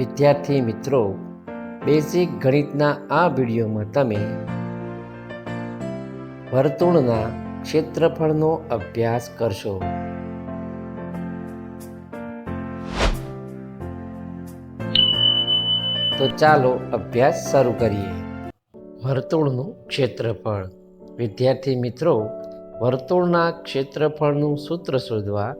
વિદ્યાર્થી મિત્રો બેઝિક ગણિતના આ વિડીયોમાં તમે વર્તુળના ક્ષેત્રફળનો અભ્યાસ કરશો. તો ચાલો અભ્યાસ શરૂ કરીએ. વર્તુળનું ક્ષેત્રફળ. વિદ્યાર્થી મિત્રો, વર્તુળના ક્ષેત્રફળનું સૂત્ર શોધવા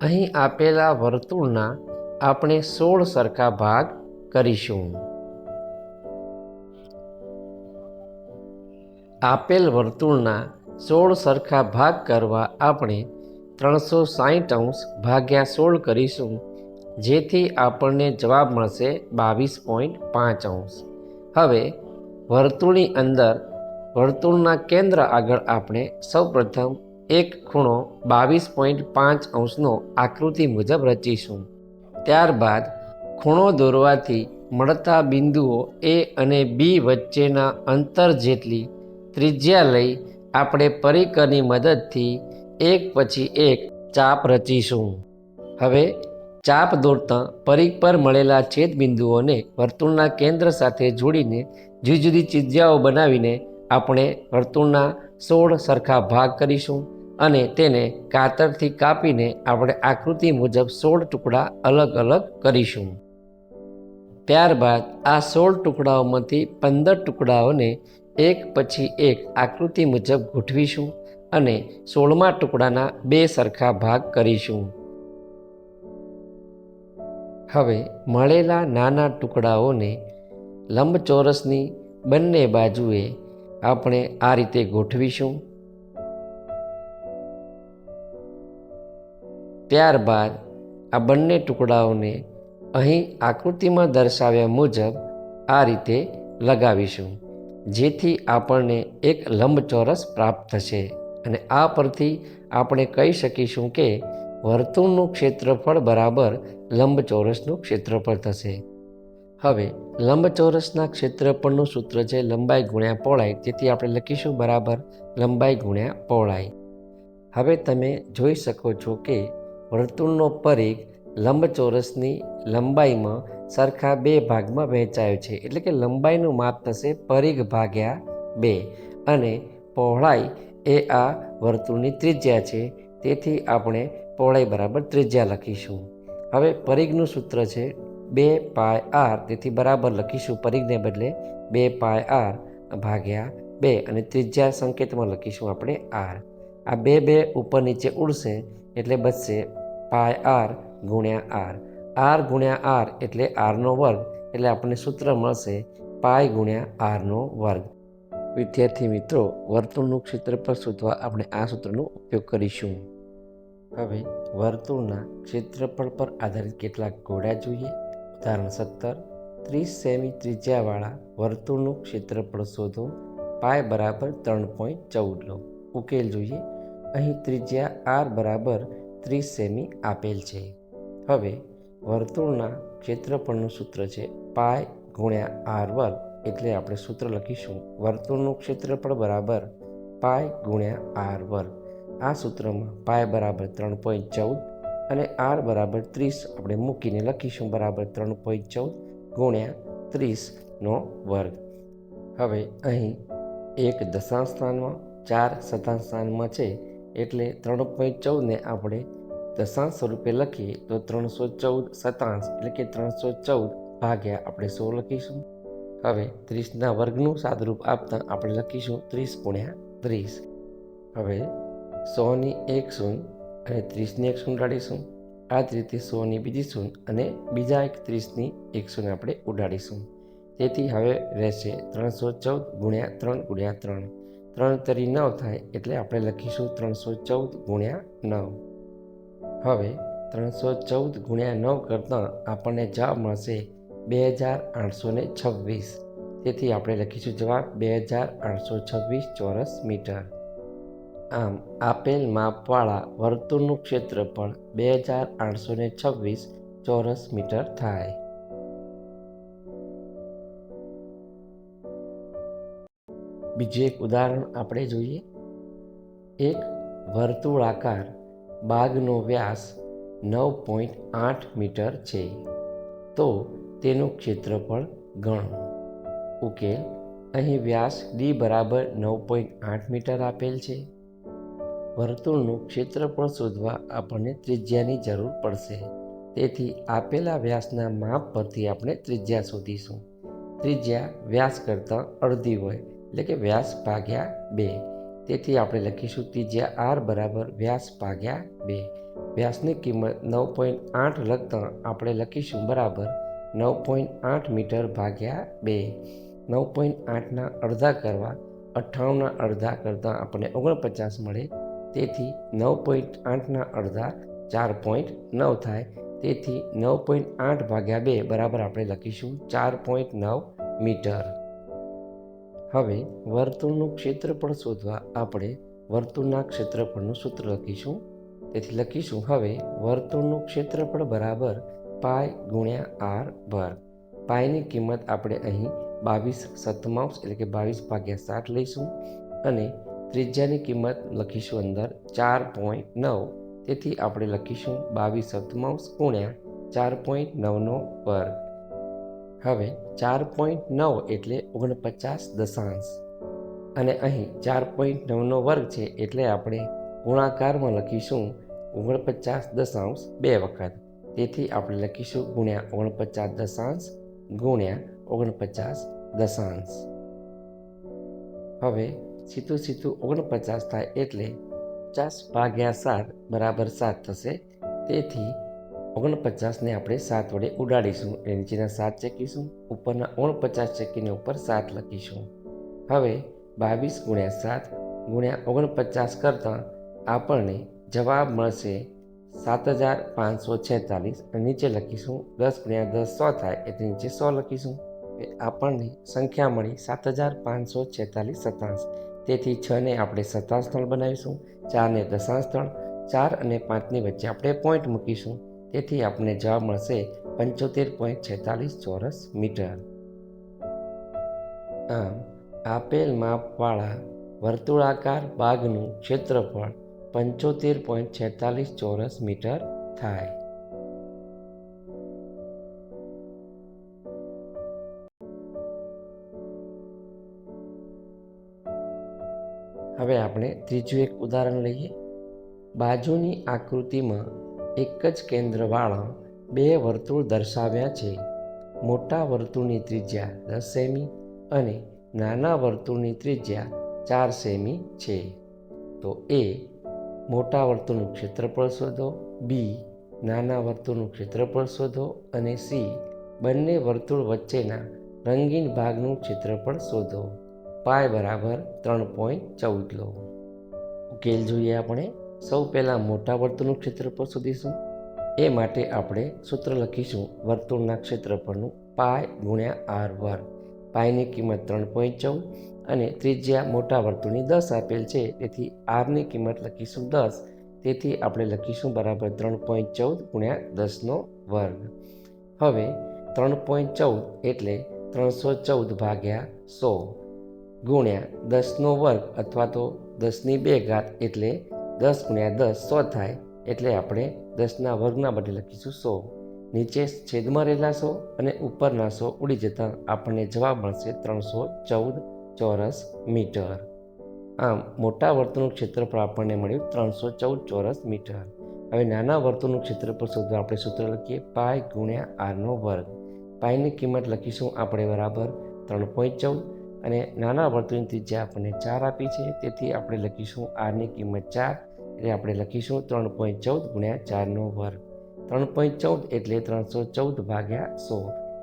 અહીં આપેલા વર્તુળના આપણે સોળ સરખા ભાગ કરીશું. આપેલ વર્તુળના સોળ સરખા ભાગ કરવા આપણે ત્રણસો સાહીઠ અંશ ભાગ્યા સોળ કરીશું, જેથી આપણને જવાબ મળશે બાવીસ પોઈન્ટ પાંચ અંશ. હવે વર્તુળની અંદર વર્તુળના કેન્દ્ર આગળ આપણે સૌપ્રથમ એક ખૂણો બાવીસ પોઈન્ટ પાંચ અંશનો આકૃતિ મુજબ રચીશું. ત્યારબાદ ખૂણો દોરવાથી મળતા બિંદુઓ એ અને બી વચ્ચેના અંતર જેટલી ત્રિજ્યા લઈ આપણે પરિકરની મદદથી એક પછી એક ચાપ રચીશું. હવે ચાપ દોરતા પરિક પર મળેલા છેદ બિંદુઓને વર્તુળના કેન્દ્ર સાથે જોડીને જુદી જુદી ત્રિજ્યાઓ બનાવીને આપણે વર્તુળના સોળ સરખા ભાગ કરીશું. અને તેને કાતરથી કાપીને આપણે આકૃતિ મુજબ સોળ ટુકડા અલગ અલગ કરીશું. ત્યારબાદ આ સોળ ટુકડાઓમાંથી પંદર ટુકડાઓને એક પછી એક આકૃતિ મુજબ ગોઠવીશું અને સોળમા ટુકડાના બે સરખા ભાગ કરીશું. હવે મળેલા નાના ટુકડાઓને લંબચોરસની બંને બાજુએ આપણે આ રીતે ગોઠવીશું. ત્યારબાદ આ બંને ટુકડાઓને અહીં આકૃતિમાં દર્શાવ્યા મુજબ આ રીતે લગાવીશું, જેથી આપણને એક લંબચોરસ પ્રાપ્ત થશે અને આ પરથી આપણે કહી શકીશું કે વર્તુળનું ક્ષેત્રફળ બરાબર લંબચોરસનું ક્ષેત્રફળ થશે. હવે, લંબચોરસના ક્ષેત્રફળનું સૂત્ર છે લંબાઈ ગુણ્યા પહોળાઈ, તેથી આપણે લખીશું બરાબર લંબાઈ ગુણ્યા પહોળાઈ. હવે તમે જોઈ શકો છો કે વર્તુળનો પરિઘ લંબચોરસની લંબાઈમાં સરખા બે ભાગમાં વહેંચાયો છે. એટલે કે લંબાઈનું માપ થશે પરિઘ ભાગ્યા બે અને પહોળાઈ એ આ વર્તુળની ત્રિજ્યા છે. તેથી આપણે પહોળાઈ બરાબર ત્રિજ્યા લખીશું. હવે પરિઘનું સૂત્ર છે બે પાય આર. તેથી બરાબર લખીશું પરિઘને બદલે બે પાય આર ભાગ્યા બે અને ત્રિજ્યા સંકેતમાં લખીશું આપણે આર. આ બે બે ઉપર નીચે ઉડશે. એટલે બચશે પાય આર ગુણ્યા આર. આર ગુણ્યા આર એટલે આરનો વર્ગ. એટલે આપણને સૂત્ર મળશે પાય ગુણ્યા આરનો વર્ગ. વિદ્યાર્થી મિત્રો, વર્તુળનું ક્ષેત્રફળ શોધવા આપણે આ સૂત્રનો ઉપયોગ કરીશું. હવે વર્તુળના ક્ષેત્રફળ પર આધારિત કેટલાક ઘોડા જોઈએ. ઉદાહરણ સત્તર. ત્રીસ સેમી ત્રિજ્યાવાળા વર્તુળનું ક્ષેત્રફળ શોધો. પાય બરાબર ત્રણ પોઈન્ટ ચૌદ લો. ઉકેલ જોઈએ. અહીં ત્રિજ્યા આર બરાબર ત્રીસ સેમી આપેલ છે. હવે વર્તુળના ક્ષેત્રફળનું સૂત્ર છે પાય ગુણ્યા આર વર્ગ એટલે આપણે સૂત્ર લખીશું. વર્તુળનું ક્ષેત્રફળ બરાબર પાય ગુણ્યા આર વર્ગ. આ સૂત્રમાં પાય બરાબર ત્રણ પોઈન્ટ ચૌદ અને આર બરાબર ત્રીસ આપણે મૂકીને લખીશું બરાબર ત્રણ પોઈન્ટ ચૌદ ગુણ્યા ત્રીસનો વર્ગ. હવે અહીં એક દશાંશ સ્થાનમાં ચાર શતાંશ સ્થાનમાં છે એટલે ત્રણ પોઈન્ટ ચૌદને આપણે દશાંશ સ્વરૂપે લખીએ તો ત્રણસો ચૌદ સતાંશ એટલે કે ત્રણસો ચૌદ ભાગ્યા આપણે સો લખીશું. હવે ત્રીસના વર્ગનું સાદરૂપ આપતા આપણે લખીશું ત્રીસ ગુણ્યા ત્રીસ. હવે સોની એક શૂન્ય અને ત્રીસની એક શૂન્ય ઉડાડીશું. આ જ રીતે સોની બીજી શૂન્ય અને બીજા એક ત્રીસની એક શૂન્ય આપણે ઉડાડીશું. તેથી હવે રહેશે ત્રણસો ચૌદ ગુણ્યા ત્રણ ગુણ્યા ત્રણ. ત્રણ તરી નવ થાય એટલે આપણે લખીશું ત્રણસો ચૌદ ગુણ્યા નવ. હવે ત્રણસો ચૌદ ગુણ્યા નવ કરતાં આપણને જવાબ મળશે બે હજાર આઠસો ને છવ્વીસ. તેથી આપણે લખીશું જવાબ બે હજાર આઠસો છવ્વીસ ચોરસ મીટર. આમ આપેલ માપવાળા વર્તુળનું ક્ષેત્રફળ બે હજાર આઠસો ને છવ્વીસ ચોરસ મીટર થાય. બીજું એક ઉદાહરણ આપણે જોઈએ. એક વર્તુળાકાર બાગનો વ્યાસ નવ પોઈન્ટ આઠ મીટર છે. તો તેનું ક્ષેત્રફળ ગણો. ઉકેલ, અહીં વ્યાસ ડી બરાબર નવ પોઈન્ટ આઠ મીટર આપેલ છે. વર્તુળનું ક્ષેત્રફળ શોધવા આપણને ત્રિજ્યાની જરૂર પડશે. તેથી આપેલા વ્યાસના માપ પરથી આપણે ત્રિજ્યા શોધીશું. ત્રિજ્યા વ્યાસ કરતાં અડધી હોય. એટલે કે વ્યાસ ભાગ્યા બે. તેથી આપણે લખીશું ત્રિજ્યા આર બરાબર વ્યાસ ભાગ્યા બે. વ્યાસની કિંમત નવ પોઈન્ટ આઠ લખતા આપણે લખીશું બરાબર નવ પોઈન્ટ આઠ મીટર ભાગ્યા બે. નવ પોઈન્ટ આઠના અડધા કરવા અઠ્ઠાણુંના અડધા કરતાં આપણને ઓગણપચાસ મળે. તેથી નવ પોઈન્ટ આઠના અડધા ચાર પોઈન્ટ નવ થાય. તેથી નવ પોઈન્ટ આઠ ભાગ્યા બે બરાબર આપણે લખીશું ચાર પોઈન્ટ નવ મીટર. હવે વર્તુળનું ક્ષેત્રફળ શોધવા આપણે વર્તુળના ક્ષેત્રફળનું સૂત્ર લખીશું. તેથી લખીશું હવે વર્તુળનું ક્ષેત્રફળ બરાબર પાય ગુણ્યા આર વર્ગ. પાયની કિંમત આપણે અહીં બાવીસ સતમાંશ એટલે કે બાવીસ ભાગ્યા સાત લઈશું અને ત્રિજ્યાની કિંમત લખીશું અંદર ચાર પોઈન્ટ નવ. તેથી આપણે લખીશું બાવીસ સત્તાવંશ ગુણ્યા ચાર પોઈન્ટ નવનો વર્ગ. હવે ચાર પોઈન્ટ નવ એટલે ઓગણપચાસ દશાંશ. અને અહીં ચાર પોઈન્ટ નવનો વર્ગ છે એટલે આપણે ગુણાકારમાં લખીશું ઓગણપચાસ દશાંશ બે વખત. તેથી આપણે લખીશું ગુણ્યા ઓગણપચાસ દશાંશ ગુણ્યા ઓગણપચાસ દશાંશ. હવે સીધું સીધું ઓગણપચાસ થાય એટલે પચાસ ભાગ્યા સાત બરાબર સાત થશે. તેથી ઓગણપચાસને આપણે સાત વડે ઉડાડીશું. એટલે નીચેના સાત ચેકીશું. ઉપરના ઓગણપચાસ ચેકીને ઉપર સાત લખીશું. હવે બાવીસ ગુણ્યા સાત ગુણ્યા ઓગણપચાસ કરતાં આપણને જવાબ મળશે સાત હજાર પાંચસો છેતાલીસ અને નીચે લખીશું દસ ગુણ્યા દસ સો થાય એટલે નીચે સો લખીશું. આપણને સંખ્યા મળી સાત હજાર પાંચસો છેતાલીસ સત્તાંશ તેથી છને આપણે સત્તાંશ સ્થળ બનાવીશું ચારને દશાંશ સ્થળ, ચાર અને પાંચની વચ્ચે આપણે પોઈન્ટ મૂકીશું. તેથી આપને જવાબ મળશે પંચોતેર પોઈન્ટ છેતાલીસ ચોરસ મીટર. આમ, આપેલ માપવાળા વર્તુળાકાર બાગનું ક્ષેત્રફળ પંચોતેર પોઈન્ટ છેતાલીસ ચોરસ મીટર થાય. હવે આપણે ત્રીજું એક ઉદાહરણ લઈએ. બાજુની આકૃતિમાં એક જ કેન્દ્રવાળા બે વર્તુળ દર્શાવ્યા છે. મોટા વર્તુળની ત્રિજ્યા દસ સેમી અને નાના વર્તુળની ત્રિજ્યા ચાર સેમી છે. તો એ મોટા વર્તુળનું ક્ષેત્રફળ શોધો, બી નાના વર્તુળનું ક્ષેત્રફળ શોધો અને સી બંને વર્તુળ વચ્ચેના રંગીન ભાગનું ક્ષેત્રફળ શોધો. પાય બરાબર ત્રણ પોઈન્ટ ચૌદ લો. ઉકેલ જોઈએ આપણે? સૌ પહેલાં મોટા વર્તુળનું ક્ષેત્રફળ શોધીશું. એ માટે આપણે સૂત્ર લખીશું વર્તુળના ક્ષેત્રફળનું પાય ગુણ્યા આર વર્ગ. પાયની કિંમત ત્રણ પોઈન્ટ ચૌદ અને ત્રિજ્યા મોટા વર્તુળની દસ આપેલ છે. તેથી આરની કિંમત લખીશું દસ. તેથી આપણે લખીશું બરાબર ત્રણ પોઈન્ટ ચૌદ ગુણ્યા દસનો વર્ગ. હવે ત્રણ પોઈન્ટ ચૌદ એટલે ત્રણસો ચૌદ ભાગ્યા સો ગુણ્યા દસનો વર્ગ અથવા તો દસની બે ઘાત એટલે દસ ગુણ્યા દસ સો થાય એટલે આપણે દસના વર્ગના બદલે લખીશું સો. નીચે છેદમાં રહેલા સો અને ઉપરના સો ઉડી જતાં આપણને જવાબ મળશે ત્રણસો ચૌદ ચોરસ મીટર. આમ મોટા વર્તુળનું ક્ષેત્રફળ આપણને મળ્યું ત્રણસો ચૌદ ચોરસ મીટર. હવે નાના વર્તુળનું ક્ષેત્રફળ શોધવા આપણે સૂત્ર લખીએ પાય ગુણ્યા આરનો વર્ગ. પાયની કિંમત લખીશું આપણે બરાબર ત્રણ પોઈન્ટ ચૌદ અને નાના વર્તુળની ત્રિજ્યા આપણને ચાર આપી છે. તેથી આપણે લખીશું આરની કિંમત ચાર એટલે આપણે લખીશું ત્રણ પોઈન્ટ ચૌદ ગુણ્યા ચારનો વર્ગ. ત્રણ પોઈન્ટ ચૌદ એટલે ત્રણસો ચૌદ ભાગ્યા સો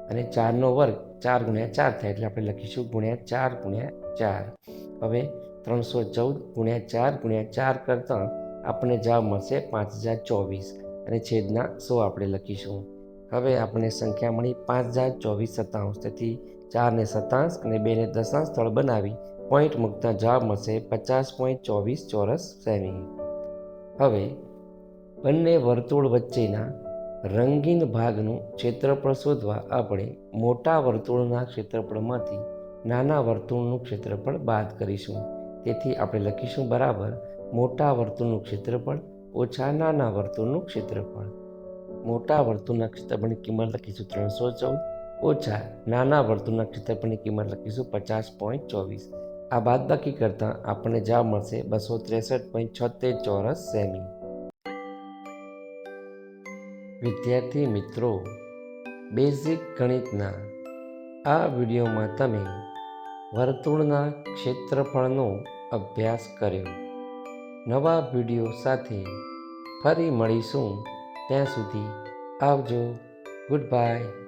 અને ચારનો વર્ગ ચાર ગુણ્યા ચાર થાય એટલે આપણે લખીશું ગુણ્યા ચાર ગુણ્યા ચાર. હવે ત્રણસો ચૌદ ગુણ્યા ચાર ગુણ્યા ચાર કરતાં આપણને જવાબ મળશે પાંચ હજાર ચોવીસ અને છેદના સો આપણે લખીશું. હવે આપણને સંખ્યા મળી પાંચ હજાર ચોવીસ સત્તાવન તેથી ચારને સત્તાંશ અને બેને દશાંશ સ્થળ બનાવી પોઈન્ટ મૂકતા જવાબ મળશે પચાસ પોઈન્ટ ચોવીસ ચોરસ સેમી. હવે, બંને વર્તુળ વચ્ચેના રંગીન ભાગનું ક્ષેત્રફળ શોધવા આપણે મોટા વર્તુળના ક્ષેત્રફળમાંથી નાના વર્તુળનું ક્ષેત્રફળ બાદ કરીશું. તેથી આપણે લખીશું બરાબર, મોટા વર્તુળનું ક્ષેત્રફળ ઓછા નાના વર્તુળનું ક્ષેત્રફળ. મોટા વર્તુળના ક્ષેત્રફળની કિંમત લખીશું ત્રણસો ચૌદ, ઓછા નાના વર્તુળના ક્ષેત્રફળની કિંમત લખીશું પચાસ પોઈન્ટ ચોવીસ. આ બાદબાકી કરતાં આપણને જવાબ મળશે બસો ત્રેસઠ પોઈન્ટ છોતેર ચોરસ સેમી. વિદ્યાર્થી મિત્રો, બેઝિક ગણિતના આ વિડીયોમાં તમે વર્તુળના ક્ષેત્રફળનો અભ્યાસ કર્યો. નવા વીડિયો સાથે ફરી મળીશું. ત્યાં સુધી આવજો. Good bye